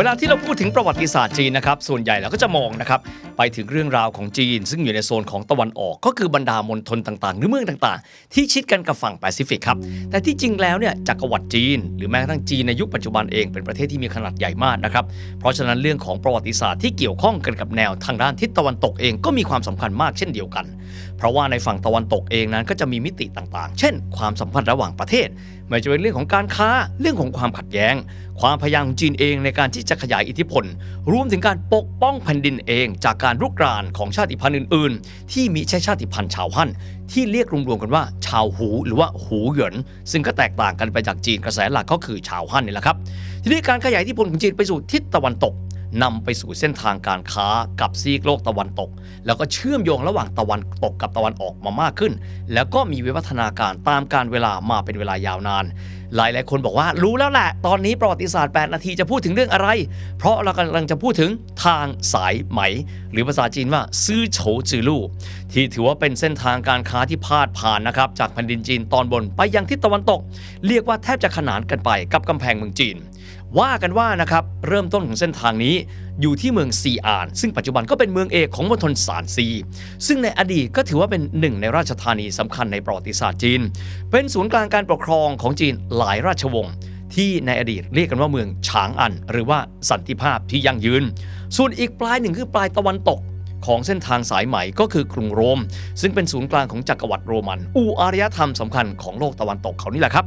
เวลาที่เราพูดถึงประวัติศาสตร์จีนนะครับ ส่วนใหญ่เราก็จะมองนะครับ ไปถึงเรื่องราวของจีน ซึ่งอยู่ในโซนของตะวันออก ก็คือบรรดามณฑลต่างๆ หรือเมืองต่างๆ ที่ชิดกันกับฝั่งแปซิฟิกครับ แต่ที่จริงแล้วเนี่ยจักรวรรดิจีน หรือแม้กระทั่งจีนในยุคปัจจุบันเองเป็นประเทศที่มีขนาดใหญ่มากนะครับ เพราะฉะนั้นเรื่องของประวัติศาสตร์ที่เกี่ยวข้องกันกับแนวทางด้านทิศตะวันตกเองก็มีความสำคัญมากเช่นเดียวกัน เพราะว่าในฝั่งตะวันตกเองนั้นก็จะมีมิติต่างๆ เช่น ความสัมพันธ์ระหว่างประเทศไม่ว่าจะเป็นเรื่องของการค้าเรื่องของความขัดแย้ง ความพยายามของจีนเองในการที่จะขยายอิทธิพล รวมถึงการปกป้องแผ่นดินเอง จากการรุกรานของชาติพันธุ์อื่น ๆ ที่มีใช่ชาติพันธุ์ชาวฮั่นที่เรียกรวมๆกันว่า ชาวหูหรือว่าหูเหยินซึ่งก็แตกต่างกันไปจากจีนกระแสหลักก็คือชาวฮั่นนี่แหละครับทีนี้การขยายอิทธิพลของจีนไปสู่ทิศตะวันตก นำไปสู่เส้นทางการค้ากับซีกโลกตะวันตก แล้วก็เชื่อมโยงระหว่างตะวันตกกับตะวันออกมามากขึ้น แล้วก็มีวิวัฒนาการตามการเวลามาเป็นเวลายาวนาน หลายหลายคนบอกว่ารู้แล้วแหละ ตอนนี้ประวัติศาสตร์ 8 นาทีจะพูดถึงเรื่องอะไร เพราะเรากำลังจะพูดถึงทางสายไหม หรือภาษาจีนว่าซื่อโฉจือลู่ที่ถือว่าเป็นเส้นทางการค้าที่พาดผ่านนะครับจากแผ่นดินจีนตอนบนไปยังทิศตะวันตก เรียกว่าแทบจะขนานกันไปกับกำแพงเมืองจีน ว่ากันว่านะครับเริ่มต้นของเส้นทางนี้ อยู่ที่เมืองซีอาน ซึ่งปัจจุบันก็เป็นเมืองเอกของมณฑลซานซี ซึ่งในอดีตก็ถือว่าเป็นหนึ่งในราชธานีสำคัญในประวัติศาสตร์จีน เป็นศูนย์กลางการปกครองของจีนหลายราชวงศ์ที่ในอดีตเรียกกันว่าเมืองฉางอัน หรือว่าสันติภาพที่ยั่งยืน ส่วนอีกปลายหนึ่งคือปลายตะวันตก ของเส้นทางสายไหม่ก็คือกรุงโรม ซึ่งเป็นศูนย์กลางของจักรวรรดิโรมัน อู่อารยธรรมสำคัญของโลกตะวันตกเขานี่แหละครับ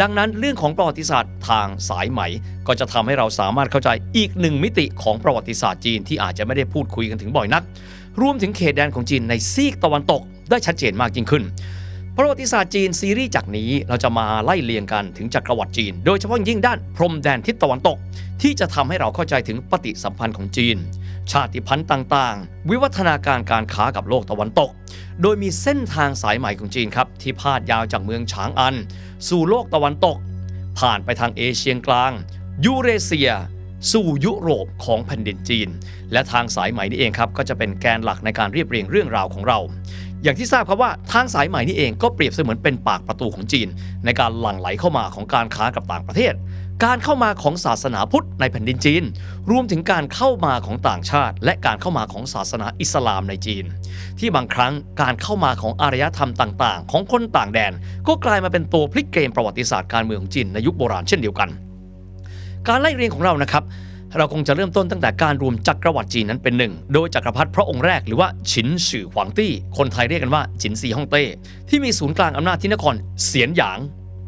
ดังนั้นเรื่องของประวัติศาสตร์ทางสายไหม่ ก็จะทำให้เราสามารถเข้าใจอีกหนึ่งมิติของประวัติศาสตร์จีนที่อาจจะไม่ได้พูดคุยกันถึงบ่อยนัก รวมถึงเขตแดนของจีนในซีกตะวันตก ได้ชัดเจนมากยิ่งขึ้นประวัติศาสตร์จีนซีรีส์จากนี้เราจะมาไล่เลียงกันถึงจักรวรรดิจีน โดยเฉพาะยิ่งด้านพรมแดนทิศตะวันตก ที่จะทำให้เราเข้าใจถึงปฏิสัมพันธ์ของจีน ชาติพันธุ์ต่างๆ วิวัฒนาการการค้ากับโลกตะวันตก โดยมีเส้นทางสายไหม่ของจีนครับ ที่พาดยาวจากเมืองฉางอัน สู่โลกตะวันตก ผ่านไปทางเอเชียกลาง ยูเรเซีย สู่ยุโรปของแผ่นดินจีน และทางสายไหม่นี่เองครับก็จะเป็นแกนหลักในการเรียบเรียงเรื่องราวของเราอย่างที่ทราบครับว่าทางสายไหม่นี่เองก็เปรียบเสมือนเป็นปากประตูของจีน ในการหลั่งไหลเข้ามาของการค้ากับต่างประเทศ การเข้ามาของศาสนาพุทธในแผ่นดินจีน รวมถึงการเข้ามาของต่างชาติ และการเข้ามาของศาสนาอิสลามในจีน ที่บางครั้งการเข้ามาของอารยธรรมต่าง ๆ ของคนต่างแดน ก็กลายมาเป็นตัวพลิกเกมประวัติศาสตร์การเมืองของจีนในยุคโบราณเช่นเดียวกัน การไล่เรียงของเรานะครับเราคงจะเริ่มต้นตั้งแต่การรวมจักรวรรดิจีนนั้นเป็นหนึ่ง โดยจักรพรรดิพระองค์แรกหรือว่าฉินฉือหวังตี้ คนไทยเรียกกันว่าฉินซีฮ่องเต้ ที่มีศูนย์กลางอำนาจที่นครเสียนหยาง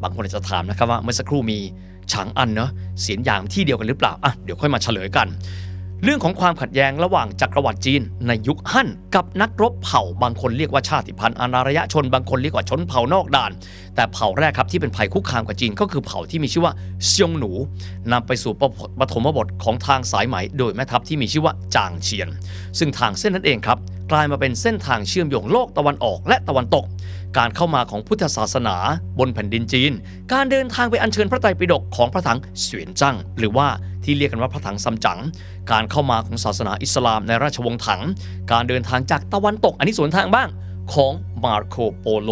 บางคนอาจจะถามนะครับว่าเมื่อสักครู่มี ฉางอันเนาะเสียนหยางที่เดียวกันหรือเปล่าอะเดี๋ยวค่อยมาเฉลยกัน เรื่องของความขัดแย้งระหว่างจักรวรรดิจีน ในยุคฮั่นกับนักรบเผ่าบางคนเรียกว่าชาติพันธุ์อนารยชนบางคนเรียกว่าชนเผ่านอกด่าน แต่เผ่าแรกครับที่เป็นภัยคุกคามกับจีนก็คือเผ่าที่มีชื่อว่าเซียงหนูนำไปสู่ปฐมบทของทางสายไหม โดยแม่ทัพที่มีชื่อว่าจางเฉียน ซึ่งทางเส้นนั้นเองครับกลายมาเป็นเส้นทางเชื่อมโยงโลกตะวันออกและตะวันตก การเข้ามาของพุทธศาสนาบนแผ่นดินจีน การเดินทางไปอัญเชิญพระไตรปิฎกของพระถังเสวียนจั่งหรือว่าที่เรียกกันว่าพระถังซัมจั๋งการเข้ามาของศาสนาอิสลามในราชวงศ์ถัง การเดินทางจากตะวันตกอันนี้สวนทางบ้างของมาร์โคโปโล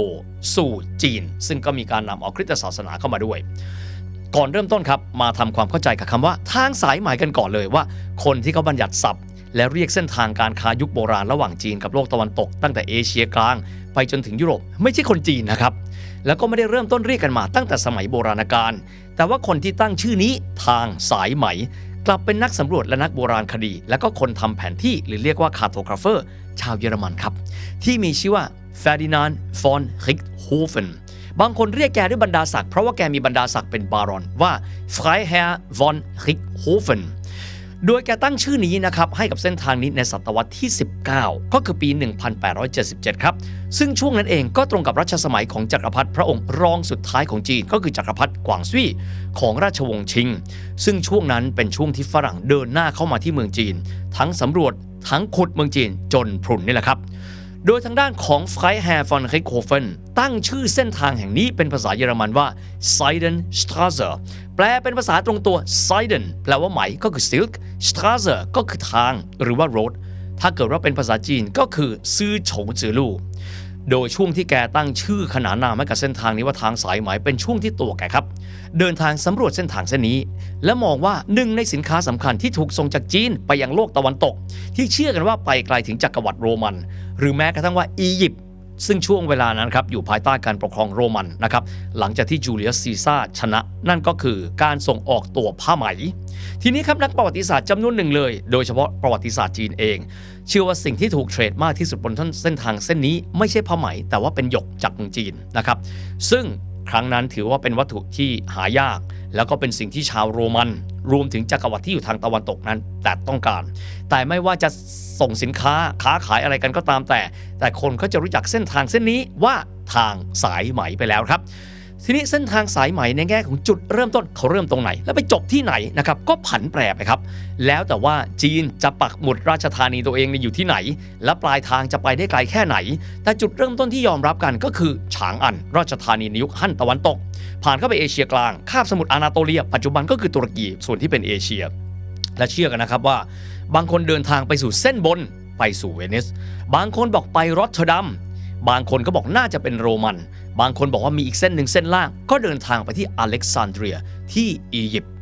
สู่จีน ซึ่งก็มีการนำเอาคริสตศาสนาเข้ามาด้วย ก่อนเริ่มต้นครับ มาทำความเข้าใจกับคำว่าทางสายหมายกันก่อนเลยว่า คนที่เขาบัญญัติศัพท์ และเรียกเส้นทางการค้ายุคโบราณระหว่างจีนกับโลกตะวันตกตั้งแต่เอเชียกลาง ไปจนถึงยุโรปไม่ใช่คนจีนนะครับ แล้วก็ไม่ได้เริ่มต้นเรียกกันมาตั้งแต่สมัยโบราณกาลแต่ว่าคนที่ตั้งชื่อนี้ทางสายไหม กลับเป็นนักสำรวจและนักโบราณคดี และก็คนทำแผนที่หรือเรียกว่าคาร์โทกราฟเฟอร์ ชาวเยอรมันครับ ที่มีชื่อว่าเฟ r ดินานฟอนริกโฮเฟนบางคนเรียกแกด้วยบรรดาศักดิ์เพราะว่าแกมีบรรดาศักดิ์เป็นบารอนว่า Freiherr von Richthofen โดยแกตั้งชื่อนี้นะครับให้กับเส้นทางนี้ในศตวรรษที่ 19 ก็คือปี 1877 ครับ ซึ่งช่วงนั้นเองก็ตรงกับรัชสมัยของจักรพรรดิพระองค์รองสุดท้ายของจีน ก็คือจักรพรรดิกวางซุยของราชวงศ์ชิง ซึ่งช่วงนั้นเป็นช่วงที่ฝรั่งเดินหน้าเข้ามาที่เมืองจีน ทั้งสำรวจทั้งขุดเมืองจีนจนพรุนนี่แหละครับโดยทางด้านของไฟแฮร์ฟอนไคโคเฟนตั้งชื่อเส้นทางแห่งนี้เป็นภาษาเยอรมันว่า Seidenstraße แปลเป็นภาษาตรงตัว s i d e n แปลว่าไหมก็คือ silk Straße ก็คือทางหรือว่า road ถ้าเกิดว่าเป็นภาษาจีนก็คือซื่อฉงจือลู่โดยช่วงที่แกตั้งชื่อขนานนามให้กับเส้นทางนี้ว่าทางสายไหมเป็นช่วงที่ตัวแกครับ เดินทางสำรวจเส้นทางเส้นนี้ และมองว่าหนึ่งในสินค้าสำคัญที่ถูกส่งจากจีนไปยังโลกตะวันตก ที่เชื่อกันว่าไปไกลถึงจักรวรรดิโรมัน หรือแม้กระทั่งว่าอียิปต์ ซึ่งช่วงเวลานั้นครับอยู่ภายใต้การปกครองโรมันนะครับหลังจากที่จูเลียสซีซ่าชนะ นั่นก็คือการส่งออกตัวผ้าไหม ทีนี้ครับนักประวัติศาสตร์จำนวนหนึ่งเลย โดยเฉพาะประวัติศาสตร์จีนเอง เชื่อว่าสิ่งที่ถูกเทรดมากที่สุดบนเส้นทางเส้นนี้ไม่ใช่ผ้าไหม แต่ว่าเป็นหยกจากเมืองจีนนะครับซึ่งครั้งนั้นถือว่าเป็นวัตถุที่หายาก แล้วก็เป็นสิ่งที่ชาวโรมัน รวมถึงจักรวรรดิที่อยู่ทางตะวันตกนั้น แต่ต้องการ แต่ไม่ว่าจะส่งสินค้าค้าขายอะไรกันก็ตามแต่ แต่คนก็จะรู้จักเส้นทางเส้นนี้ว่าทางสายไหมไปแล้วครับ ทีนี้เส้นทางสายไหมในแง่ของจุดเริ่มต้นเขาเริ่มตรงไหน แล้วไปจบที่ไหนนะครับก็ผันแปรไปครับ แล้วแต่ว่าจีนจะปักหมุดราชธานีตัวเองในอยู่ที่ไหน และปลายทางจะไปได้ไกลแค่ไหน แต่จุดเริ่มต้นที่ยอมรับกันก็คือฉางอันราชธานีในยุคฮั่นตะวันตก ผ่านเข้าไปเอเชียกลางคาบสมุทรอานาโตเลีย ปัจจุบันก็คือตุรกีส่วนที่เป็นเอเชีย และเชื่อกันนะครับว่า บางคนเดินทางไปสู่เส้นบนไปสู่เวนิส บางคนบอกไปรอตเทอร์ดัม บางคนก็บอกน่าจะเป็นโรมัน บางคนบอกว่ามีอีกเส้นหนึ่งเส้นล่าง ก็เดินทางไปที่อเล็กซานเดรียที่อียิปต์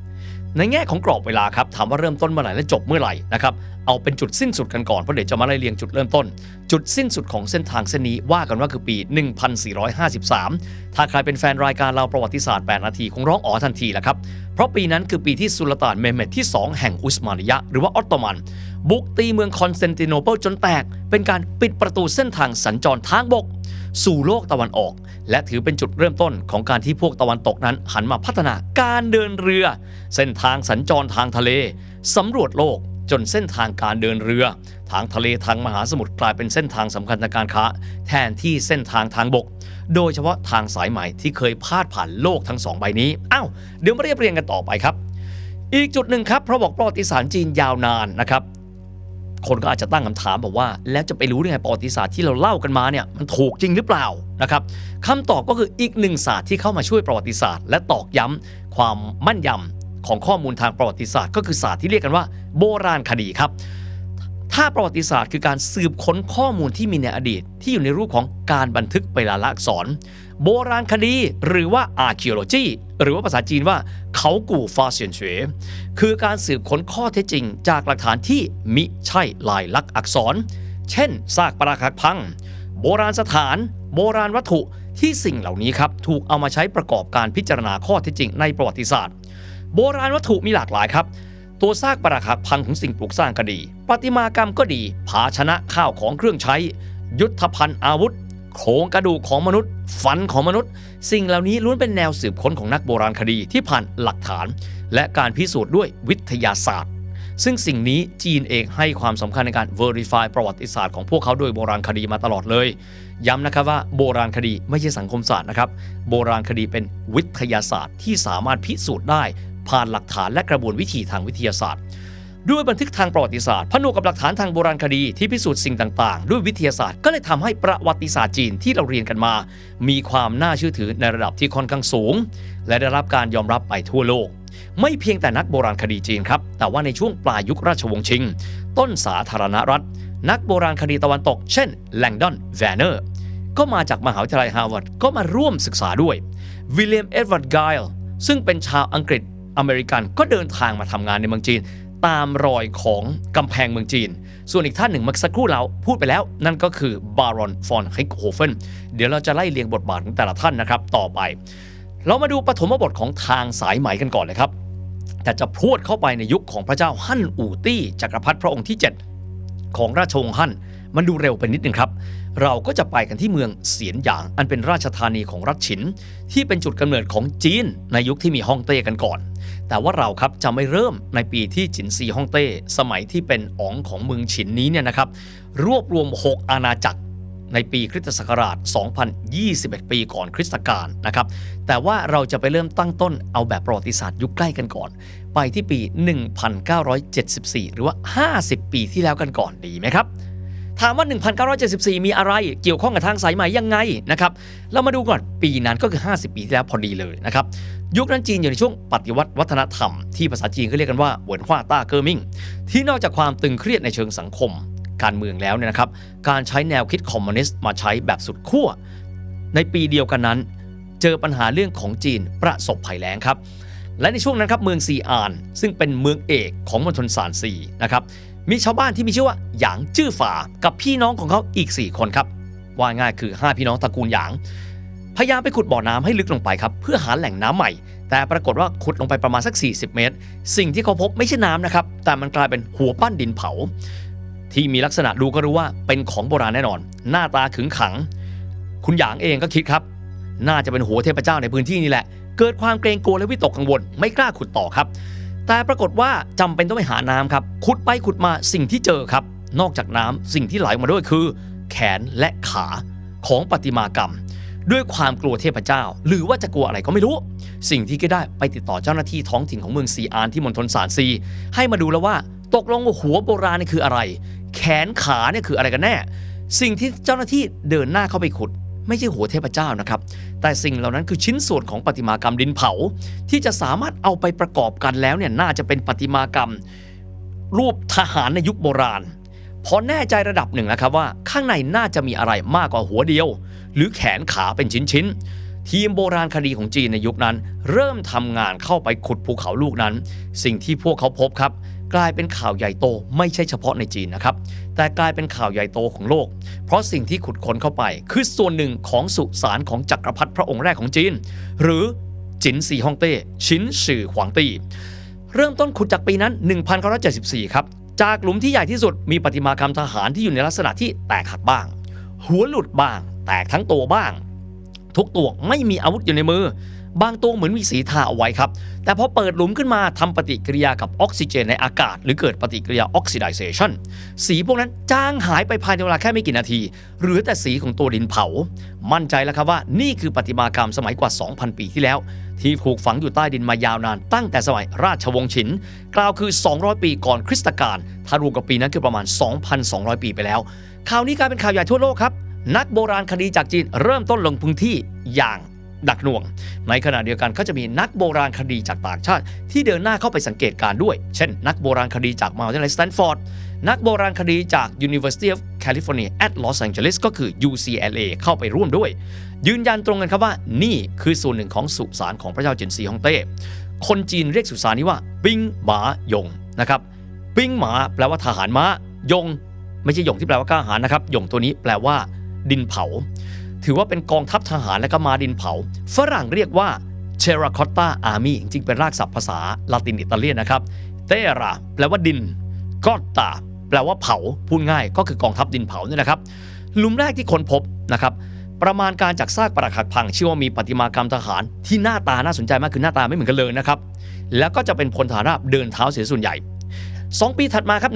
ในแง่ของกรอบเวลาครับถามว่าเริ่มต้นเมื่อไหร่และจบเมื่อไหร่นะครับเอาเป็นจุดสิ้นสุดกันก่อนเพราะเดี๋ยวจะมาไล่เรียงจุดเริ่มต้น จุดสิ้นสุดของเส้นทางเส้นนี้ว่ากันว่าคือปี 1453 ถ้าใครเป็นแฟนรายการเราประวัติศาสตร์ 8 นาทีคงร้องอ๋อทันทีแหละครับ เพราะปีนั้นคือปีที่สุลต่านเมเหม็ดที่ 2 แห่งอุสมานิยะ หรือว่าออตโตมัน บุกตีเมืองคอนสแตนติโนเปิลจนแตก เป็นการปิดประตูเส้นทางสัญจรทางบก สู่โลกตะวันออก และถือเป็นจุดเริ่มต้นของการที่พวกตะวันตกนั้น หันมาพัฒนาการเดินเรือ เส้นทางสัญจรทางทะเลสำรวจโลกจนเส้นทางการเดินเรือ ทางทะเลทางมหาสมุทรกลายเป็นเส้นทางสำคัญทางการค้า แทนที่เส้นทางทางบก โดยเฉพาะทางสายใหม่ที่เคยพาดผ่านโลกทั้งสองใบนี้อ้าวเดี๋ยวมาเรียบเรียงกันต่อไปครับ อีกจุดหนึ่งครับเพราะบอกประวัติศาสตร์จีนยาวนานนะครับคนก็อาจจะตั้งคำถามบอกว่า แล้วจะไปรู้ได้ไงประวัติศาสตร์ที่เราเล่ากันมาเนี่ยมันถูกจริงหรือเปล่านะครับคำตอบก็คืออีกหนึ่งศาสตร์ที่เข้ามาช่วยประวัติศาสตร์ และตอกย้ำความมั่นยำของข้อมูลทางประวัติศาสตร์ ก็คือศาสตร์ที่เรียกกันว่า โบราณคดีครับ ถ้าประวัติศาสตร์คือการสืบค้นข้อมูลที่มีในอดีต ที่อยู่ในรูปของการบันทึกเวลาละอักษร โบราณคดีหรือว่า archaeology หรือว่าภาษาจีนว่าเขากู่ฟาเซียนเฉวคือการสืบค้นข้อเท็จจริง จากหลักฐานที่มิใช่ลายลักษณ์อักษร เช่น ซากปรักหักพัง โบราณสถาน โบราณวัตถุที่สิ่งเหล่านี้ครับถูกเอามาใช้ประกอบการพิจารณาข้อเท็จจริงในประวัติศาสตร์ โบราณวัตถุมีหลากหลายครับ ตัวซากปรักหักพังของสิ่งปลูกสร้างก็ดีประติมากรรมก็ดี ภาชนะข้าวของเครื่องใช้ ยุทธภัณฑ์อาวุธ โครงกระดูกของมนุษย์ฟันของมนุษย์ สิ่งเหล่านี้ล้วนเป็นแนวสืบค้นของนักโบราณคดีที่ผ่านหลักฐาน และการพิสูจน์ด้วยวิทยาศาสตร์ ซึ่งสิ่งนี้จีนเองให้ความสำคัญในการ verify ประวัติศาสตร์ของพวกเขาโดยโบราณคดีมาตลอดเลย ย้ำนะครับว่าโบราณคดีไม่ใช่สังคมศาสตร์นะครับ โบราณคดีเป็นวิทยาศาสตร์ที่สามารถพิสูจน์ได้ ผ่านหลักฐานและกระบวนวิธีทางวิทยาศาสตร์ ด้วยบันทึกทางประวัติศาสตร์ผนวกกับหลักฐานทางโบราณคดีที่พิสูจน์สิ่งต่าง ๆ ด้วยวิทยาศาสตร์ก็เลยทำให้ประวัติศาสตร์จีนที่เราเรียนกันมา มีความน่าเชื่อถือในระดับที่ค่อนข้างสูง และได้รับการยอมรับไปทั่วโลกไม่เพียงแต่นักโบราณคดีจีนครับ แต่ว่าในช่วงปลายยุคราชวงศ์ชิง ต้นสาธารณรัฐ นักโบราณคดีตะวันตก เช่นแลงดอนแวนเนอร์ ก็มาจากมหาวิทยาลัยฮาร์วาร์ดก็มาร่วมศึกษาด้วย วิลเลียมเอ็ดเวาร์ดไกล์ซึ่งเป็นชาวอังกฤษ อเมริกันก็เดินทางมาทำงานในเมืองจีน ตามรอยของกำแพงเมืองจีน ส่วนอีกท่านหนึ่งเมื่อสักครู่เราพูดไปแล้ว นั่นก็คือบารอนฟอนไฮโฮเฟนเดี๋ยวเราจะไล่เรียงบทบาทของแต่ละท่านนะครับต่อไป เรามาดูปฐมบทของทางสายไหมกันก่อนเลยครับ แต่จะพรวดเข้าไปในยุคของพระเจ้าฮั่นอู่ตี้จักรพรรดิพระองค์ที่ 7 ของราชวงศ์ฮั่นมันดูเร็วไปนิดนึงครับ เราก็จะไปกันที่เมืองเสียนหยาง อันเป็นราชธานีของรัฐฉิน ที่เป็นจุดกำเนิดของจีนในยุคที่มีฮ่องเต้กันก่อน แต่ว่าเราครับจะไม่เริ่มในปีที่จินซีฮ่องเต้ สมัยที่เป็นอ๋องของเมืองฉินนี้เนี่ยนะครับ รวบรวม 6 อาณาจักรในปีคริสตศักราช 2021 ปีก่อนคริสตกาลนะครับ แต่ว่าเราจะไปเริ่มตั้งต้นเอาแบบประวัติศาสตร์ยุคใกล้กันก่อน ไปที่ปี 1974 หรือว่า 50 ปีที่แล้วกันก่อนดีไหมครับ ถามว่า 1974 มีอะไรเกี่ยวข้องกับทางสายไหมยังไงนะครับเรามาดูก่อนปีนั้นก็คือ 50 ปีที่แล้วพอดีเลยนะครับยุคนั้นจีนอยู่ในช่วงปฏิวัติวัฒนธรรมที่ภาษาจีนก็เรียกกันว่าเหวินฮวาต้าเกอร์มิงที่นอกจากความตึงเครียดในเชิงสังคม การเมืองแล้วเนี่ยนะครับการใช้แนวคิดคอมมิวนิสต์มาใช้แบบสุดขั้วในปีเดียวกันนั้น เจอปัญหาเรื่องของจีนประสบภัยแล้งครับและในช่วงนั้นครับเมืองซีอาน ซึ่งเป็นเมืองเอกของมณฑลซานซีนะครับ มีชาวบ้านที่มีชื่อว่าหยางจื้อฝากับพี่น้องของเขาอีก 4 คนครับ ว่าง่ายคือ 5 พี่น้องตระกูลหยาง พยายามไปขุดบ่อน้ำให้ลึกลงไปครับ เพื่อหาแหล่งน้ำใหม่ แต่ปรากฏว่าขุดลงไปประมาณสัก 40 เมตร สิ่งที่เขาพบไม่ใช่น้ำนะครับ แต่มันกลายเป็นหัวปั้นดินเผา ที่มีลักษณะดูก็รู้ว่าเป็นของโบราณแน่นอน หน้าตาขึงขัง คุณหยางเองก็คิดครับ น่าจะเป็นหัวเทพเจ้าในพื้นที่นี่แหละ เกิดความเกรงกลัวและวิตกกังวล ไม่กล้าขุดต่อครับ แต่ปรากฏว่าจำเป็นต้องไปหาน้ำครับขุดไปขุดมาสิ่งที่เจอครับ นอกจากน้ำสิ่งที่ไหลออกมาด้วยคือ แขนและขาของประติมากรรม ด้วยความกลัวเทพเจ้า หรือว่าจะกลัวอะไรก็ไม่รู้ สิ่งที่ก็ได้ไปติดต่อเจ้าหน้าที่ท้องถิ่นของเมืองซีอานที่มณฑลสานซี ให้มาดูแล้วว่า ตกลงว่าหัวโบราณนี่คืออะไร แขนขาเนี่ยคืออะไรกันแน่ สิ่งที่เจ้าหน้าที่เดินหน้าเข้าไปขุด ไม่ใช่หัวเทพเจ้านะครับ แต่สิ่งเหล่านั้นคือชิ้นส่วนของประติมากรรมดินเผา ที่จะสามารถเอาไปประกอบกันแล้วเนี่ยน่าจะเป็นประติมากรรม รูปทหารในยุคโบราณพอแน่ใจระดับหนึ่งแล้วครับว่า ข้างในน่าจะมีอะไรมากกว่าหัวเดียว หรือแขนขาเป็นชิ้นๆทีมโบราณคดีของจีนในยุคนั้น เริ่มทำงานเข้าไปขุดภูเขาลูกนั้น สิ่งที่พวกเขาพบครับ กลายเป็นข่าวใหญ่โตไม่ใช่เฉพาะในจีนนะครับ แต่กลายเป็นข่าวใหญ่โตของโลก เพราะสิ่งที่ขุดค้นเข้าไป คือส่วนหนึ่งของสุสานของจักรพรรดิพระองค์แรกของจีน หรือจินซีฮ่องเต้ชินสื่อขวางตี้เริ่มต้นขุดจากปีนั้น 1974 ครับ จากหลุมที่ใหญ่ที่สุดมีประติมากรรมทหารที่อยู่ในลักษณะที่แตกหักบ้าง หัวหลุดบ้าง แตกทั้งตัวบ้าง ทุกตัวไม่มีอาวุธอยู่ในมือ บางตัวเหมือนมีสีทาเอาไว้ครับ แต่พอเปิดหลุมขึ้นมาทำปฏิกิริยากับออกซิเจนในอากาศ หรือเกิดปฏิกิริยาออกซิไดเซชันสีพวกนั้นจางหายไปภายในเวลาแค่ไม่กี่นาที หรือแต่สีของตัวดินเผา มั่นใจแล้วครับว่านี่คือประติมากรรมสมัยกว่า 2,000 ปีที่แล้ว ที่ถูกฝังอยู่ใต้ดินมายาวนาน ตั้งแต่สมัยราชวงศ์ฉิน กล่าวคือ 200 ปีก่อนคริสตกาลถ้ารวมกับปีนั้นคือประมาณ 2,200 ปีไปแล้วข่าวนี้กลายเป็นข่าวใหญ่ทั่วโลกครับนักโบราณคดีจากจีนเริ่มต้นลงพื้นที่อย่าง ดักหน่วง ในขณะเดียวกันก็จะมีนักโบราณคดีจากต่างชาติ ที่เดินหน้าเข้าไปสังเกตการ์ด้วย เช่น นักโบราณคดีจากมหาวิทยาลัยสแตนฟอร์ดนักโบราณคดีจาก University of California at Los Angeles ก็คือ UCLA เข้าไปร่วมด้วย ยืนยันตรงกันครับว่า นี่คือส่วนหนึ่งของสุสานของพระเจ้าเจินซีฮ่องเต้ คนจีนเรียกสุสานนี้ว่า ปิงหมายงนะครับปิงหมาแปลว่าทหารม้ายง ไม่ใช่ยงที่แปลว่ากล้าหาญนะครับยงตัวนี้แปลว่า ดินเผา ถือว่าเป็นกองทัพทหารและก็มาดินเผา ฝรั่งเรียกว่า Terracotta Army จริงๆเป็นรากศัพท์ภาษาลาตินอิตาเลียนนะครับ Terra แปลว่าดิน Cotta แปลว่าเผาพูดง่ายก็คือกองทัพดินเผาเนี่ยนะครับหลุมแรกที่ค้นพบนะครับประมาณการจากซากปรักหักพังเชื่อว่ามีประติมากรรมทหารที่หน้าตาน่าสนใจมากคือหน้าตาไม่เหมือนกันเลยนะครับแล้วก็จะเป็นพลทหารราบเดินเท้าเสียส่วนใหญ่ 2 ปีถัดมาครับ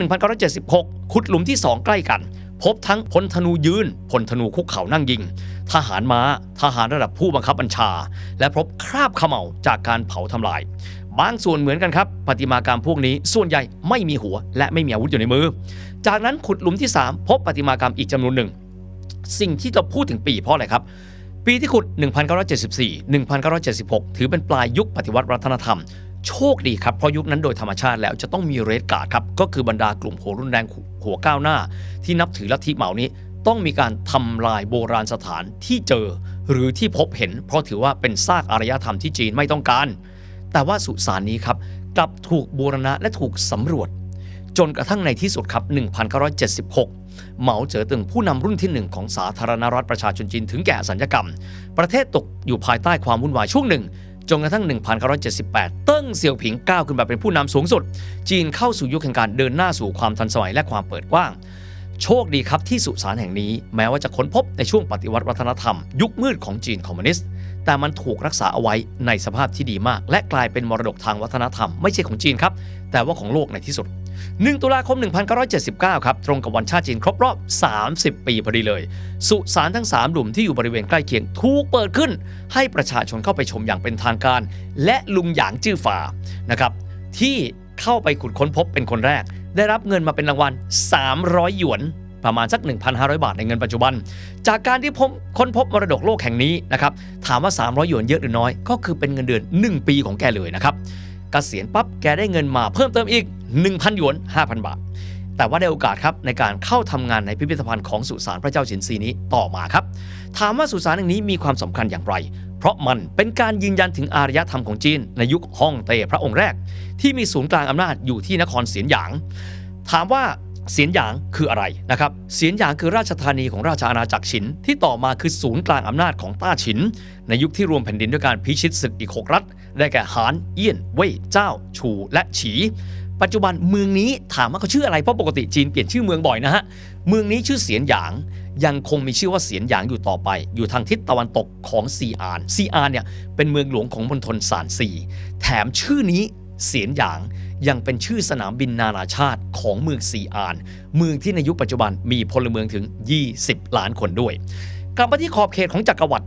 1976 ขุดหลุมที่ 2 ใกล้กัน พบทั้งพลธนูยืนพลธนูคุกเข่านั่งยิง ทหารม้า ทหารระดับผู้บังคับบัญชา และพบคราบขม่าจากการเผาทำลาย บางส่วนเหมือนกันครับปฏิมากรรมพวกนี้ส่วนใหญ่ไม่มีหัว และไม่มีอาวุธอยู่ในมือ จากนั้นขุดหลุมที่ 3 พบปฏิมากรรมอีกจำนวนหนึ่ง สิ่งที่เราพูดถึงปีเพราะอะไรครับปีที่ขุด 1974 1976 ถือเป็นปลายยุคปฏิวัติวัฒนธรรม โชคดีครับ เพราะยุคนั้นโดยธรรมชาติแล้วจะต้องมีเรดการ์ดครับ ก็คือบรรดากลุ่มหัวรุนแรงหัวก้าวหน้า ที่นับถือลัทธิเหมานี้ ต้องมีการทำลายโบราณสถานที่เจอ หรือที่พบเห็น เพราะถือว่าเป็นซากอารยธรรมที่จีนไม่ต้องการ แต่ว่าสุสานนี้ครับกลับถูกบูรณะและถูกสำรวจ จนกระทั่งในที่สุดครับ 1976 เหมาเจ๋อตึงผู้นำรุ่นที่หนึ่งของสาธารณรัฐประชาชนจีนถึงแก่สัญญกรรม ประเทศตกอยู่ภายใต้ความวุ่นวายช่วงหนึ่งจนกระทั่ง 1978 เติ้งเสี่ยวผิงก้าวขึ้นมาเป็นผู้นำสูงสุด จีนเข้าสู่ยุคแห่งการเดินหน้าสู่ความทันสมัยและความเปิดกว้าง โชคดีครับที่สุสานแห่งนี้แม้ว่าจะค้นพบในช่วงปฏิวัติวัฒนธรรม ยุคมืดของจีนคอมมิวนิสต์ แต่มันถูกรักษาเอาไว้ในสภาพที่ดีมาก และกลายเป็นมรดกทางวัฒนธรรมไม่ใช่ของจีนครับ แต่ว่าของโลกในที่สุด 1 ตุลาคม 1979 ครับตรงกับวันชาติจีนครบรอบ 30 ปีพอดีเลย สุสานทั้ง 3 หลุมที่อยู่บริเวณใกล้เคียงถูกเปิดขึ้น ให้ประชาชนเข้าไปชมอย่างเป็นทางการ และลุงหยางจื้อฝานะครับที่เข้าไปขุดค้นพบเป็นคนแรก ได้รับเงินมาเป็นรางวัล 300 หยวนประมาณสัก 1,500 บาทในเงินปัจจุบัน จากการที่พบค้นพบมรดกโลกแห่งนี้นะครับถามว่า 300 หยวนเยอะหรือน้อย ก็คือเป็นเงินเดือน 1 ปีของแกเลยนะครับกเกษียณปั๊บแกได้เงินมาเพิ่มเติมอีก 1,000 หยวน 5,000 บาท แต่ว่าได้โอกาสครับในการเข้าทำงานในพิพิธภัณฑ์ของสุสานพระเจ้าฉินซีนี้ต่อมาครับ ถามว่าสุสานแห่งนี้มีความสำคัญอย่างไร เพราะมันเป็นการยืนยันถึงอารยธรรมของจีน ในยุคฮ่องเต้พระองค์แรก ที่มีศูนย์กลางอำนาจอยู่ที่นครเสียนหยาง ถามว่าเสียนหยางคืออะไรนะครับ เสียนหยางคือราชธานีของราชอาณาจักรฉิน ที่ต่อมาคือศูนย์กลางอำนาจของต้าฉิน ในยุคที่รวมแผ่นดินด้วยการพิชิตศึกอีก 6 รัฐ ได้แก่หาน เอี้ยน เว่ย เจ้า ชู และฉี ปัจจุบันเมืองนี้ถามว่าเขาชื่ออะไร เพราะปกติจีนเปลี่ยนชื่อเมืองบ่อยนะฮะ เมืองนี้ชื่อเสียนหยาง ยังคงมีชื่อว่าเสียนหยางอยู่ต่อไป อยู่ทางทิศตะวันตกของซีอานซีอานเนี่ยเป็นเมืองหลวงของมณฑลซานซีแถมชื่อนี้เสียนหยางยังเป็นชื่อสนามบินนานาชาติของเมืองซีอาน เมืองที่ในยุคปัจจุบันมีพลเมืองถึง 20 ล้านคนด้วย กลับมาที่ขอบเขตของจักรวรรดิ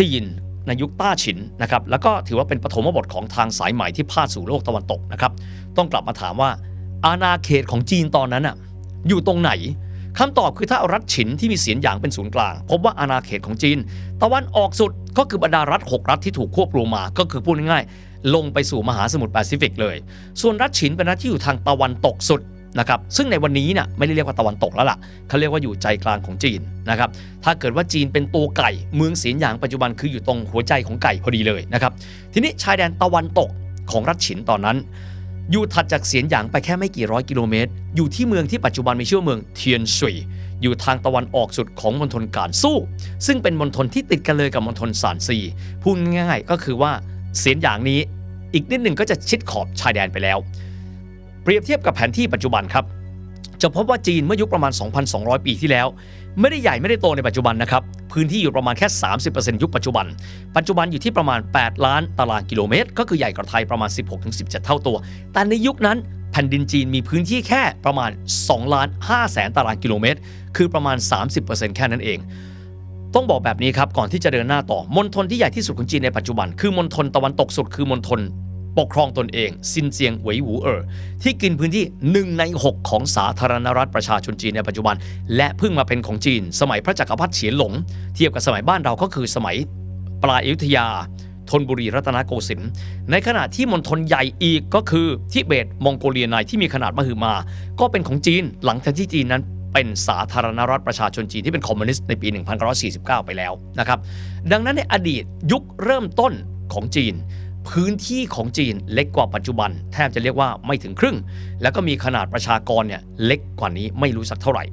จีนในยุคต้าฉินนะครับ แล้วก็ถือว่าเป็นปฐมบทของทางสายใหม่ที่พาดสู่โลกตะวันตกนะครับ ต้องกลับมาถามว่า อาณาเขตของจีนตอนนั้นอะอยู่ตรงไหน คำตอบคือถ้ารัฐฉินที่มีเสียนหยางเป็นศูนย์กลาง พบว่าอาณาเขตของจีน ตะวันออกสุดก็คือบรรดารัฐ 6 รัฐที่ถูกควบรวมมา ก็คือพูดง่ายๆลงไปสู่มหาสมุทรแปซิฟิกเลย ส่วนรัฐฉินเป็นรัฐที่อยู่ทางตะวันตกสุดนะครับซึ่งในวันนี้เนี่ยไม่ได้เรียกว่าตะวันตกแล้วล่ะเขาเรียกว่าอยู่ใจกลางของจีนนะครับถ้าเกิดว่าจีนเป็นตัวไก่ เมืองเสียนหยางปัจจุบันคืออยู่ตรงหัวใจของไก่พอดีเลยนะครับทีนี้ชายแดนตะวันตกของรัฐฉินตอนนั้น อยู่ถัดจากเสียนหยางไปแค่ไม่กี่ร้อยกิโลเมตร อยู่ที่เมืองที่ปัจจุบันมีชื่อเมืองเทียนซุยอยู่ทางตะวันออกสุดของมณฑลการสู้ ซึ่งเป็นมณฑลที่ติดกันเลยกับมณฑลซานซีพูดง่ายก็คือว่าเสียนหยางนี้ อีกนิดหนึ่งก็จะชิดขอบชายแดนไปแล้ว เปรียบเทียบกับแผนที่ปัจจุบันครับ จะพบว่าจีนเมื่อยุคประมาณ 2,200 ปีที่แล้ว ไม่ได้ใหญ่ไม่ได้โตในปัจจุบันนะครับ พื้นที่อยู่ประมาณแค่ 30%ยุคปัจจุบัน ปัจจุบันอยู่ที่ประมาณ 8 ล้านตารางกิโลเมตร ก็คือใหญ่กว่าไทยประมาณ 16-17 เท่าตัว แต่ในยุคนั้นแผ่นดินจีนมีพื้นที่แค่ประมาณ2ล้าน5แสนตารางกิโลเมตร คือประมาณ 30%แค่นั้นเอง ต้องบอกแบบนี้ครับก่อนที่จะเดินหน้าต่อมณฑลที่ใหญ่ที่สุดของจีนในปัจจุบัน คือมณฑลตะวันตกสุดคือมณฑล ปกครองตนเองซินเจียงเหวยหูเอ๋อที่กินพื้นที่ 1 ใน 6 ของสาธารณรัฐประชาชนจีนในปัจจุบัน และเพิ่งมาเป็นของจีน สมัยพระจักรพรรดิเฉียนหลง เทียบกับสมัยบ้านเราก็คือสมัยปลายอยุธยาธนบุรีรัตนโกสินทร์ในขณะที่มณฑลใหญ่อีกก็คือทิเบตมองโกเลียในที่มีขนาดมหึมา ก็เป็นของจีนหลังจากที่จีนนั้นเป็นสาธารณรัฐประชาชนจีนที่เป็นคอมมิวนิสต์ในปี 1949 ไปแล้วนะครับ ดังนั้นในอดีตยุคเริ่มต้นของจีน พื้นที่ของจีนเล็กกว่าปัจจุบัน แทบจะเรียกว่าไม่ถึงครึ่ง แล้วก็มีขนาดประชากรเนี่ยเล็กกว่านี้ไม่รู้สักเท่าไหร่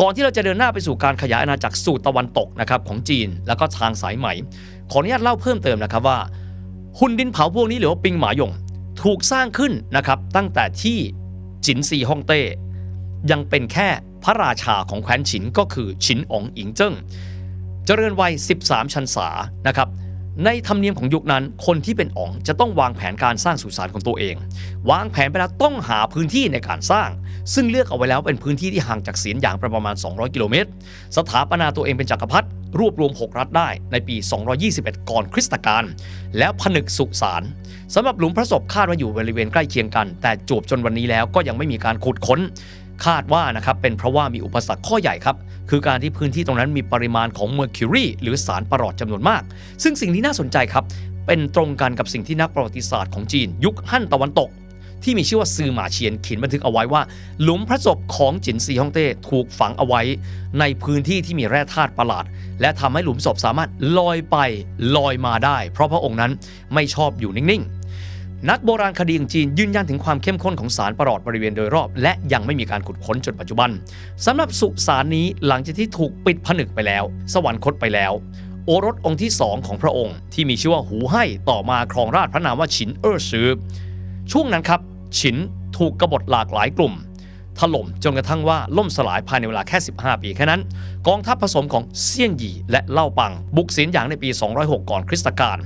ก่อนที่เราจะเดินหน้าไปสู่การขยายอาณาจักรสู่ตะวันตกนะครับของจีนแล้วก็ทางสายไหมขออนุญาตเล่าเพิ่มเติมนะครับว่า หุ่นดินเผาพวกนี้หรือว่าปิงหมาหยงถูกสร้างขึ้นนะครับตั้งแต่ที่จินซีฮ่องเต้ยังเป็นแค่พระราชาของแคว้นฉินก็คือฉินอ๋องอิงเจิ้งเจริญวัย 13 ชันษานะครับ ในธรรมเนียมของยุคนั้น คนที่เป็นอ๋องจะต้องวางแผนการสร้างสุสานของตัวเอง วางแผนไปแล้วต้องหาพื้นที่ในการสร้าง ซึ่งเลือกเอาไว้แล้วเป็นพื้นที่ที่ห่างจากเสียนหยางประมาณ 200 กิโลเมตร สถาปนาตัวเองเป็นจักรพรรดิรวบรวม 6 รัฐได้ในปี 221 ก่อนคริสตกาลแล้วผนึกสุสานสำหรับหลุมพระศพคาดว่าอยู่บริเวณใกล้เคียงกัน แต่จวบจนวันนี้แล้วก็ยังไม่มีการขุดค้น คาดว่านะครับเป็นเพราะว่ามีอุปสรรคข้อใหญ่ครับ คือการที่พื้นที่ตรงนั้นมีปริมาณของเมอร์คิวรีหรือสารประหลอดจำนวนมาก ซึ่งสิ่งที่น่าสนใจครับ เป็นตรงกันกับสิ่งที่นักประวัติศาสตร์ของจีน ยุคฮั่นตะวันตก ที่มีชื่อว่าซือหมาเฉียนเขียนบันทึกเอาไว้ว่า หลุมพระศพของจินซีฮ่องเต้ถูกฝังเอาไว้ ในพื้นที่ที่มีแร่ธาตุประหลาด และทำให้หลุมศพสามารถลอยไปลอยมาได้ เพราะพระองค์นั้นไม่ชอบอยู่นิ่งๆ นักโบราณคดีของจีนยืนยันถึงความเข้มข้นของสารประหลอดบริเวณโดยรอบ และยังไม่มีการขุดค้นจนปัจจุบันสำหรับสุสานนี้หลังจากที่ถูกปิดผนึกไปแล้ว สวรรคตไปแล้ว โอรสองค์ที่สองของพระองค์ ที่มีชื่อว่าหูให้ต่อมาครองราชพระนามว่าฉินเอ้อซือช่วงนั้นครับฉินถูกกบฏหลากหลายกลุ่ม ถล่มจนกระทั่งว่าล่มสลายภายในเวลาแค่ 15 ปีแค่นั้น กองทัพผสมของเซี่ยงหยี่และเล่าปัง บุกเสียนหยางในปี 206 ก่อนคริสตกาล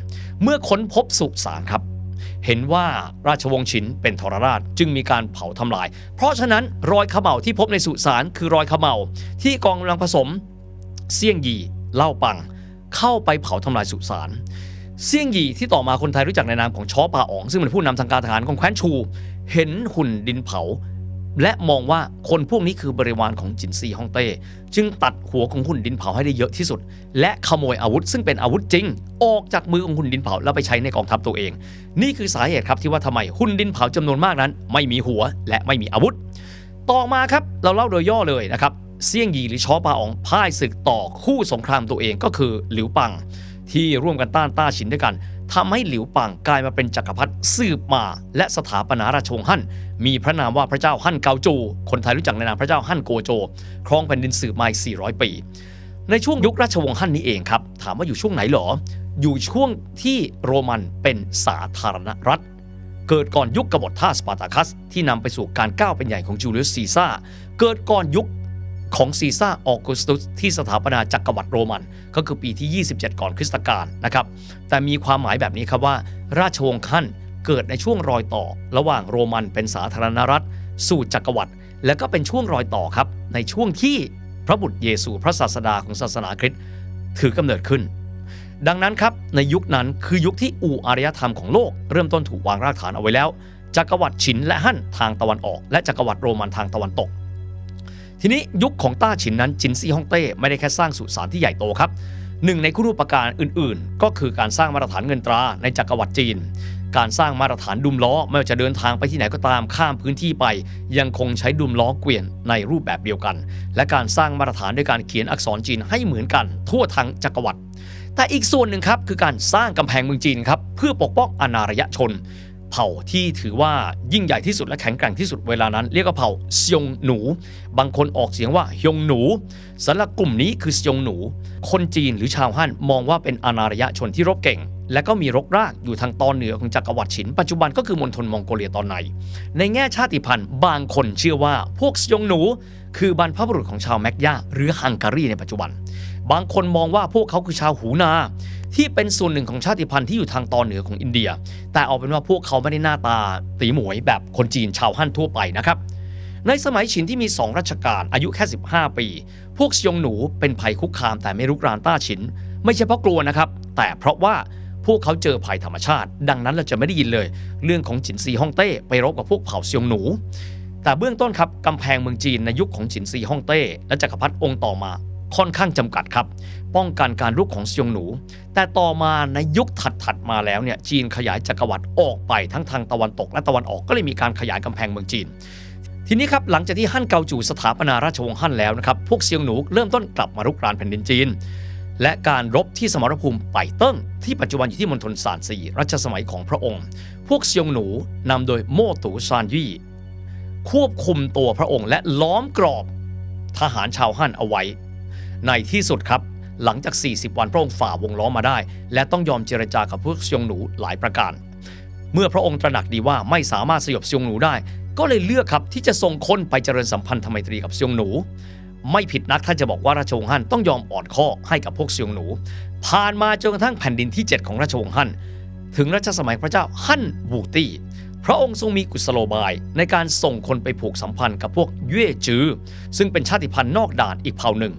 เมื่อค้นพบสุสานครับ เห็นว่าราชวงศ์ฉินเป็นทรราชจึงมีการเผาทำลาย เพราะฉะนั้นรอยเขม่าที่พบในสุสานคือรอยเขม่าที่กองกำลังผสมเซี่ยงยี่เล่าปัง เข้าไปเผาทำลายสุสานเซี่ยงยี่ที่ต่อมาคนไทยรู้จักในนามของช้อปาอ๋องซึ่งเป็นผู้นำทางการทหารของแคว้นชู เห็นหุ่นดินเผา และมองว่าคนพวกนี้คือบริวารของจินซีฮ่องเต้จึงตัดหัวของหุ่นดินเผาให้ได้เยอะที่สุด และขโมยอาวุธซึ่งเป็นอาวุธจริง ออกจากมือของหุ่นดินเผาแล้วไปใช้ในกองทัพตัวเอง นี่คือสาเหตุครับที่ว่าทำไมหุ่นดินเผาจำนวนมากนั้น ไม่มีหัวและไม่มีอาวุธ ต่อมาครับเราเล่าโดยย่อเลยนะครับเซี่ยงยีหรือชอปาอองพ่ายศึกต่อคู่สงครามตัวเองก็คือหลิวปัง ที่ร่วมกันต้านต้าฉินด้วยกัน ทำให้หลิวปังกลายมาเป็นจักรพรรดิสืบมา และสถาปนาราชวงศ์ฮั่น มีพระนามว่าพระเจ้าฮั่นเกาจู คนไทยรู้จักในนามพระเจ้าฮั่นโกโจ ครองแผ่นดินสืบมา400 ปี ในช่วงยุคราชวงศ์ฮั่นนี้เองครับ ถามว่าอยู่ช่วงไหนหรอ อยู่ช่วงที่โรมันเป็นสาธารณรัฐ เกิดก่อนยุคกบฏท่าสปาร์ตาคัส ที่นำไปสู่การก้าวเป็นใหญ่ของจูเลียสซีซ่า เกิดก่อนยุค ของซีซ่าออกุสตุสที่สถาปนาจักรวรรดิโรมัน ก็คือปีที่ 27 ก่อนคริสตกาลนะครับ แต่มีความหมายแบบนี้ครับว่า ราชวงศ์ฮั่นเกิดในช่วงรอยต่อ ระหว่างโรมันเป็นสาธารณรัฐ สู่จักรวรรดิและก็เป็นช่วงรอยต่อครับ ในช่วงที่พระบุตรเยซูพระศาสดาของศาสนาคริสต์ถือกำเนิดขึ้น ดังนั้นครับในยุคนั้นคือยุคที่อู่อารยธรรมของโลก เริ่มต้นถูกวางรากฐานเอาไว้แล้วจักรวรรดิฉินและฮั่นทางตะวันออก และจักรวรรดิโรมันทางตะวันตก ทีนี้ยุคของต้าฉินนั้นจินซีฮ่องเต้ไม่ได้แค่สร้างสุสานที่ใหญ่โตครับหนึ่งในคุณูปการอื่นๆ ก็คือการสร้างมาตรฐานเงินตราในจักรวรรดิจีน การสร้างมาตรฐานดุมล้อไม่ว่าจะเดินทางไปที่ไหนก็ตามข้ามพื้นที่ไป ยังคงใช้ดุมล้อเกวียนในรูปแบบเดียวกัน และการสร้างมาตรฐานด้วยการเขียนอักษรจีนให้เหมือนกัน ทั่วทั้งจักรวรรดิแต่อีกส่วนหนึ่งครับคือการสร้างกำแพงเมืองจีนครับเพื่อปกป้องอนารยชน เผ่าที่ถือว่ายิ่งใหญ่ที่สุดและแข็งแกร่งที่สุดเวลานั้น เรียกว่าเผ่าเซียงหนู บางคนออกเสียงว่าฮยงหนูสำหรับกลุ่มนี้คือเซียงหนู คนจีนหรือชาวฮั่นมองว่าเป็นอนารยชนที่รบเก่ง และก็มีรกรากอยู่ทางตอนเหนือของจักรวรรดิฉิน ปัจจุบันก็คือมณฑลมองโกเลียตอนใน ในแง่ชาติพันธุ์ บางคนเชื่อว่าพวกเซียงหนู คือบรรพบุรุษของชาวแมกยาหรือฮังการีในปัจจุบัน บางคนมองว่าพวกเขาคือชาวหูนา ที่เป็นส่วนหนึ่งของชาติพันธุ์ที่อยู่ทางตอนเหนือของอินเดีย แต่เอาเป็นว่าพวกเขาไม่ได้หน้าตาตีหมวยแบบคนจีนชาวฮั่นทั่วไปนะครับในสมัยฉินที่มี 2 รัชกาลอายุแค่ 15 ปี พวกเซียงหนูเป็นภัยคุกคามแต่ไม่รุกรานต้าฉิน ไม่ใช่เพราะกลัวนะครับ แต่เพราะว่าพวกเขาเจอภัยธรรมชาติ ดังนั้นเราจะไม่ได้ยินเลย เรื่องของฉินซีฮ่องเต้ไปรบกับพวกเผ่าเซียงหนู แต่เบื้องต้นครับกำแพงเมืองจีนในยุคของฉินซีฮ่องเต้และจักรพรรดิองค์ต่อมา ค่อนข้างจำกัดครับ ป้องกันการรุกของเซียงหนู แต่ต่อมาในยุคถัดๆมาแล้วเนี่ยจีนขยายจักรวรรดิออกไปทั้งทางตะวันตกและตะวันออกก็เลยมีการขยายกำแพงเมืองจีน ทีนี้ครับหลังจากที่ฮั่นเกาจูสถาปนาราชวงศ์ฮั่นแล้วนะครับพวกเซียงหนูเริ่มต้นกลับมารุกรานแผ่นดินจีน และการรบที่สมรภูมิไปเติ้ง ที่ปัจจุบันอยู่ที่มณฑลซานซีรัชสมัยของพระองค์ พวกเซียงหนูนำโดยโม่ตูซานยี่ควบคุมตัวพระองค์และล้อมกรอบทหารชาวฮั่นเอาไว้ ในที่สุดครับ หลังจาก 40 วันพระองค์ฝ่าวงล้อมมาได้ และต้องยอมเจรจากับพวกเซียงหนูหลายประการ เมื่อพระองค์ตระหนักดีว่าไม่สามารถสยบเซียงหนูได้ ก็เลยเลือกครับที่จะส่งคนไปเจริญสัมพันธไมตรีกับเซียงหนู ไม่ผิดนักถ้านจะบอกว่าราชวงศ์ฮั่นต้องยอมอ่อนข้อให้กับพวกเซียงหนู ผ่านมาจนกระทั่งแผ่นดินที่ 7 ของราชวงศ์ฮั่นถึงรัชสมัยพระเจ้าฮั่นวูตี้พระองค์ทรงมีกุศโลบายในการส่งคนไปผูกสัมพันธ์กับพวกเย่จือ ซึ่งเป็นชาติพันธุ์นอกด่านอีกเผ่าหนึ่ง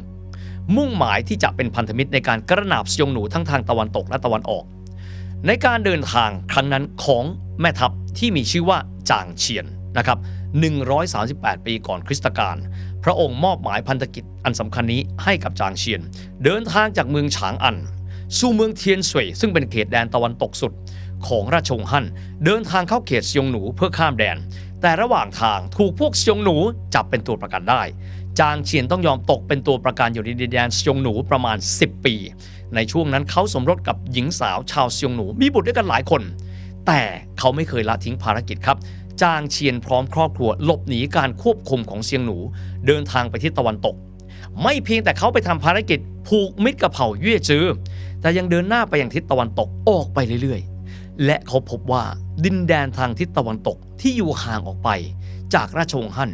มุ่งหมายที่จะเป็นพันธมิตรในการกระหนาบเซียงหนูทั้งทางตะวันตกและตะวันออก ในการเดินทางครั้งนั้นของแม่ทัพที่มีชื่อว่าจางเฉียนนะครับ 138 ปีก่อนคริสตกาล พระองค์มอบหมายพันธกิจอันสำคัญนี้ให้กับจางเฉียน เดินทางจากเมืองฉางอัน สู่เมืองเทียนสวย ซึ่งเป็นเขตแดนตะวันตกสุดของราชวงศ์ฮั่น เดินทางเข้าเขตเซียงหนูเพื่อข้ามแดน แต่ระหว่างทางถูกพวกเซียงหนูจับเป็นตัวประกันได้ จางเฉียนต้องยอมตกเป็นตัวประกันอยู่ในดินแดนเซียงหนูประมาณ 10 ปี ในช่วงนั้นเขาสมรสกับหญิงสาวชาวเซียงหนูมีบุตรด้วยกันหลายคน แต่เขาไม่เคยละทิ้งภารกิจครับจางเฉียนพร้อมครอบครัวหลบหนีการควบคุมของเซียงหนู เดินทางไปทิศตะวันตก ไม่เพียงแต่เขาไปทำภารกิจผูกมิตรกับเผ่าเย่จือแต่ยังเดินหน้าไปยังทิศตะวันตกออกไปเรื่อยๆ และเขาพบว่าดินแดนทางทิศตะวันตกที่อยู่ห่างออกไป จากราชวงศ์ฮั่น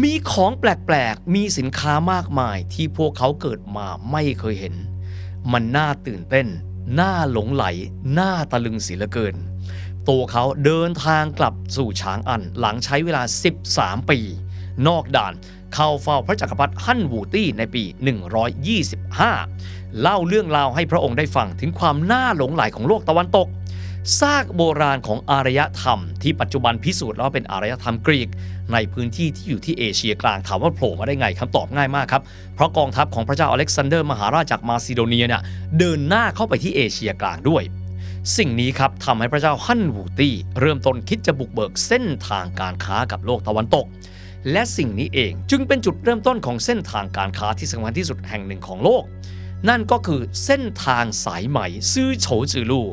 มีของแปลกๆ มีสินค้ามากมายที่พวกเขาเกิดมาไม่เคยเห็น มันน่าตื่นเต้น น่าหลงไหล น่าตะลึงเสียเหลือเกิน ตัวเขาเดินทางกลับสู่ฉางอันหลังใช้เวลา 13 ปี นอกด่านเข้าเฝ้าพระจักรพรรดิฮั่นวูตี้ในปี 125 เล่าเรื่องราวให้พระองค์ได้ฟังถึงความน่าหลงไหลของโลกตะวันตก ซากโบราณของอารยธรรม ที่ปัจจุบันพิสูจน์แล้วเป็นอารยธรรมกรีก ในพื้นที่ที่อยู่ที่เอเชียกลางถามว่าโผล่มาได้ไงคำตอบง่ายมากครับ เพราะกองทัพของพระเจ้าอเล็กซานเดอร์มหาราชจากมาซิโดเนียเนี่ยเดินหน้าเข้าไปที่เอเชียกลางด้วย สิ่งนี้ครับทำให้พระเจ้าฮั่นวูตี้เริ่มต้นคิดจะบุกเบิกเส้นทางการค้ากับโลกตะวันตกและสิ่งนี้เองจึงเป็นจุดเริ่มต้นของเส้นทางการค้าที่สำคัญที่สุดแห่งหนึ่งของโลก นั่นก็คือเส้นทางสายไหมซื่อโฉจือลู่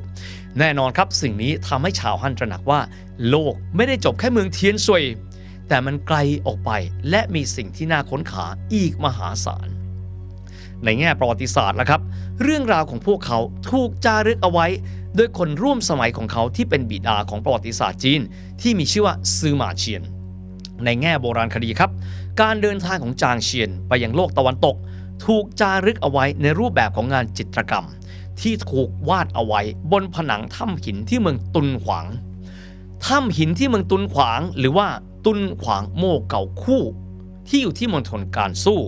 แน่นอนครับสิ่งนี้ทำให้ชาวฮั่นตระหนักว่า โลกไม่ได้จบแค่เมืองเทียนซุยแต่มันไกลออกไปและมีสิ่งที่น่าค้นหาอีกมหาศาล ในแง่ประวัติศาสตร์ละครับ เรื่องราวของพวกเขาถูกจารึกเอาไว้ โดยคนร่วมสมัยของเขาที่เป็นบิดาของประวัติศาสตร์จีน ที่มีชื่อว่าซือหมาเชียน ในแง่โบราณคดีครับ การเดินทางของจางเชียนไปยังโลกตะวันตก ถูกจารึกเอาไว้ในรูปแบบของงานจิตรกรรม ที่ถูกวาดเอาไว้ บนผนังถ้ำหินที่เมืองตุนขวาง ถ้ำหินที่เมืองตุนขวาง หรือว่าตุนขวางโม่เก่าคู่ ที่อยู่ที่มณฑลการสู้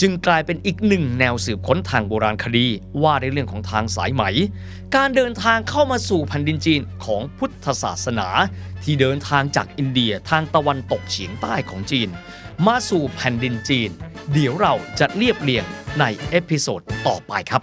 จึงกลายเป็นอีกหนึ่งแนวสืบค้นทางโบราณคดีว่าในเรื่องของทางสายไหม การเดินทางเข้ามาสู่แผ่นดินจีนของพุทธศาสนา ที่เดินทางจากอินเดียทางตะวันตกเฉียงใต้ของจีน มาสู่แผ่นดินจีน เดี๋ยวเราจะเรียบเรียงในเอพิโซดต่อไปครับ